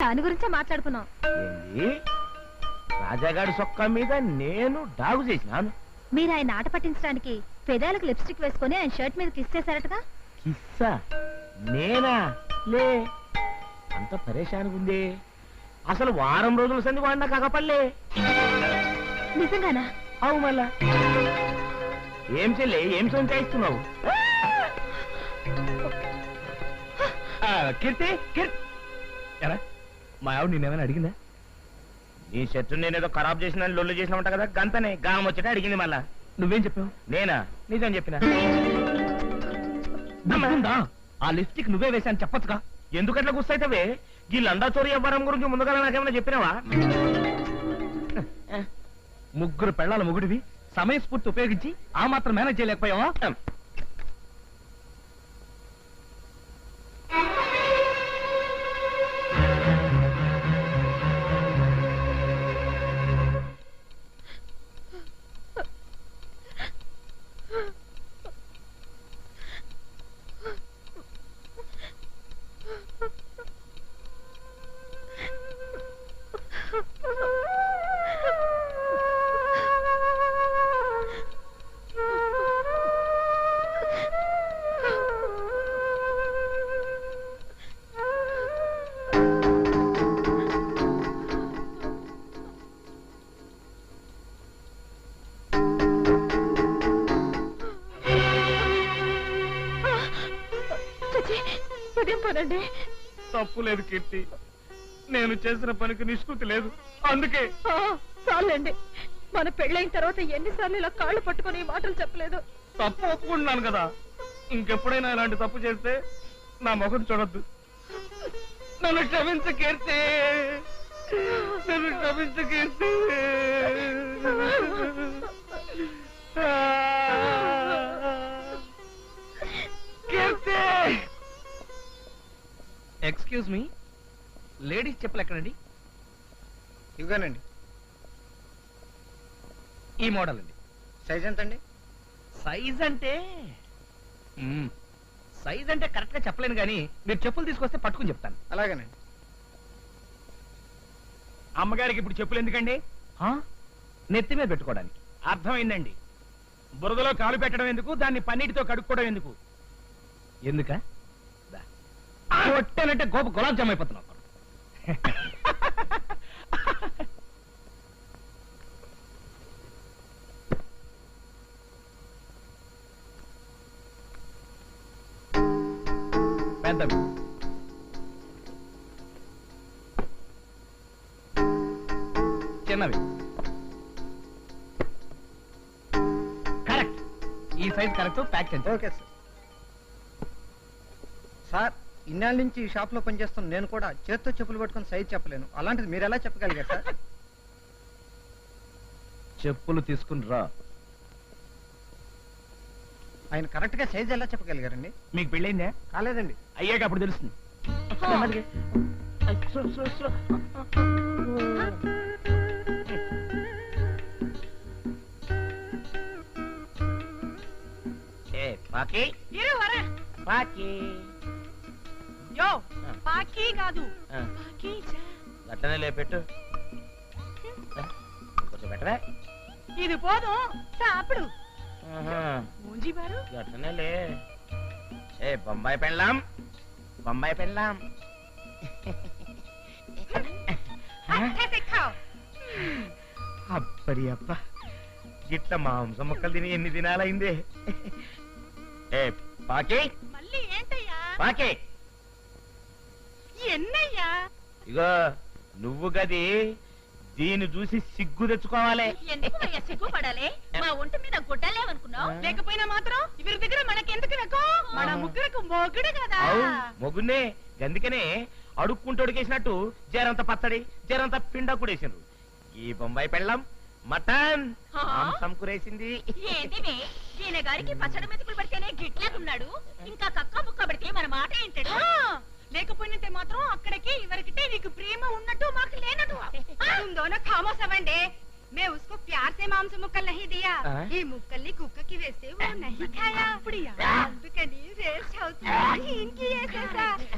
దాని గురించే మాట్లాడుకున్నాం. ఏంది? రాజాగాడి సొక్క మీద నేను డాగు చేసినాను. మీరు ఆయన ఆట పట్టించడానికి పెదాలకు లిప్స్టిక్ వేసుకొని ఆయన షర్ట్ మీద కిస్ చేశారటగా? కిస్సా? నేనా? లే అంత పరేషానికి ఉంది అసలు వారం రోజుల సంది వాడినా కాకపల్లే నిజంగానా? అవు మళ్ళా. ఏం చెల్లి ఏం సొంతాయిస్తున్నావు కీర్తి కీర్తి. ఎరా. మా ఆవిడ నేనేమైనా అడిగిందా? నీ షర్టు నేనేదో ఖరాబ్ చేసిన లొల్లు చేసినామంట కదా గంతనే గాం వచ్చేట అడిగింది మళ్ళా. నువ్వేం చెప్పావు? నేనా? నిజం చెప్పిన? ఆ లిప్స్టిక్ నువ్వే వేశాను చెప్పొచ్చుగా. ఎందుకట్లా గుస్తైతవే ఈ లండా చోరీ వ్యవహారం గురించి ముందుగా నాకేమైనా చెప్పినావా? ముగ్గురు పెళ్ళాల ముగుడివి సమయస్ఫూర్తి ఉపయోగించి ఆ మాత్రం మేనేజ్ చేయలేకపోయావా? పనండి తప్పు లేదు కీర్తి. నేను చేసిన పనికి నిష్కృతి లేదు. అందుకే చాలండి. మన పెళ్ళైన తర్వాత ఎన్నిసార్లు ఇలా కాళ్ళు పట్టుకొని ఈ మాటలు చెప్పలేదు. తప్పు ఒప్పుకుంటున్నాను కదా. ఇంకెప్పుడైనా ఇలాంటి తప్పు చేస్తే నా ముఖం చూడొద్దు. నన్ను క్షమించు కీర్తి. నన్ను క్షమించు కీర్తి. కీర్తి ఎక్స్క్యూజ్ మీ. లేడీస్ చెప్పులు ఎక్కడండి? ఇవ్వగానండి ఈ మోడల్ అండి. సైజ్ ఎంత అండి సైజ్ అంటే? మ్మ్. సైజ్ అంటే కరెక్ట్గా చెప్పలేను కానీ మీరు చెప్పులు తీసుకొస్తే పట్టుకుని చెప్తాను. అలాగేనండి. అమ్మగారికి ఇప్పుడు చెప్పులు ఎందుకండి? ఆ? నెత్తి మీద పెట్టుకోవడానికి. అర్థమైందండి. బురదలో కాలు పెట్టడం ఎందుకు? దాన్ని పన్నీటితో కడుక్కోవడం ఎందుకు? ఎందుక. కొట్టేనంటే గోప గులాబ్ జామ్ అయిపోతున్నావు. పెద్దవి. చిన్నవి. కరెక్ట్. ఈ సైజ్ కరెక్ట్ ప్యాక్ చేయండి. Okay sir. సార్ ఇన్నాళ్ళ నుంచి ఈ షాప్లో పనిచేస్తున్న నేను కూడా చేత్తో చెప్పులు పట్టుకొని సైజ్ చెప్పలేను. అలాంటిది మీరు ఎలా చెప్పగలిగారు సార్? చెప్పులు తీసుకుని రా. ఆయన కరెక్ట్గా సైజ్ ఎలా చెప్పగలిగారండి? మీకు పెళ్ళైందా? కాలేదండి. అయ్యాక అప్పుడు తెలుస్తుంది. ఏ పాకి? ఇరు వరా. పాకి. పాకీ కాదు. ఆ, లేపెట్టు. కొంచెం పెట్టవే. ఇది పోదుం. సాప్పుడు ఆహా, మూంజీ బారు. గట్టనే లే. ఏ బొంబాయి పెళ్ళాం. బొంబాయి పెళ్ళాం. అట్టే ఖావ్ గిట్ట మాంసం ముక్కలు తిని ఎన్ని దినాలైందే. ఏ పాకి. మళ్ళీ ఏంటయ్యా? పాకి. ఎన్నయ్యా? ఇగో నువ్వు గది దీన్ని చూసి సిగ్గు తెచ్చుకోవాలి. ఎందుకు సిగ్గుపడాలి? మా ఒంటి మీద గుడ్డలేవనుకున్నావు లేకపోయినా మాత్రం వీరి దగ్గర మనకెందుకు వెకో మన ముగ్గురకు మొగుడు కదా. మొగున్నే అందుకనే అడుక్కుంటోడికేసినట్టు జరంత పచ్చడి జరంత పిండ కూడేసిండ్రు. ఈ బొంబాయి పెళ్ళం మటన్? మాంసం కూరేసింది. ఏంటివే ఈయన గారికి పచ్చడి మెతుకులు పడితేనే గిట్లేకున్నాడు. ఇంకా కక్క ముక్క పడితే మన మాట ఏంటాడు లేకపోయినంతే మాత్రం అక్కడికి ఇవరికితే నీకు ప్రేమ ఉన్నట్టు మాకు లేనట్టు तुम दोनों खामोश अवंडे मैं उसको प्यार से मांस मुक्कल नहीं दिया ఆ? ఈ ముక్కల్ని కుక్కకి వేస్తే वो नहीं खाया అందుకని వేస్ట్ అవుతుంది ఇంకి వేసేసా